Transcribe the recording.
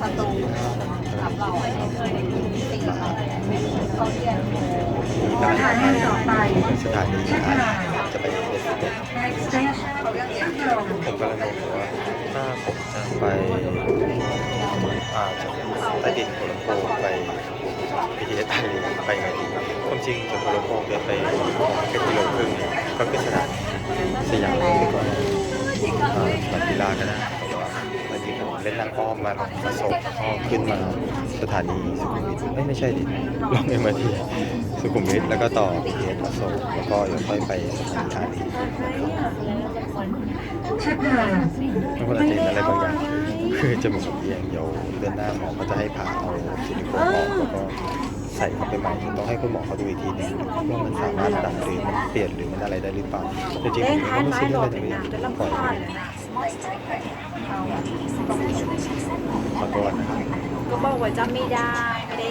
สตูขับเราไอ้ยินสี่งเขาเรียนสถานีต่อไปสถานีจะไปเดสเด next station ผมกำลังงงว่าถ้าผมจะไปอ่าจากใต้ดินโคลัมโบไปพีทีเอสไทยไปไงดีความจริงจากโคลัมโบเดินไปแค่กิโลครึ่งก็ขึ้นสถานีสยามดีกว่าอ่าสนามกีฬาก็ได้ ผมเล่นนั่งอ้อมมามาส่อ้อมขึ้นมาสถานีสุขุมวิทเอ้ยไม่ใช่ดิลงเอ็มอาร์ทีสุขุมวิทแล้วก็ต่อพีเอสมาส่งแล้วก็เดี๋ยวค่อยไปสถานี check out ไม่ควรจะเห็นอะไรบางอย่างคือจมูกเอียงเดี๋ยวเดือนหน้าหมอเขาจะให้ผ่าเอาซิลิโคนออกแล้วก็ใส่เข้าไปใหม่ต้องให้คุณหมอเขาดูอีกทีนึงว่ามันสามารถดัดหรือมันเปลี่ยนหรือมันอะไรได้หรือเปล่าจริงๆผมก็ไม่ซีเรียสเลยปล่อยไป ขอโทษนะครับ ก็บอกว่าจำไม่ได้ไม่ได้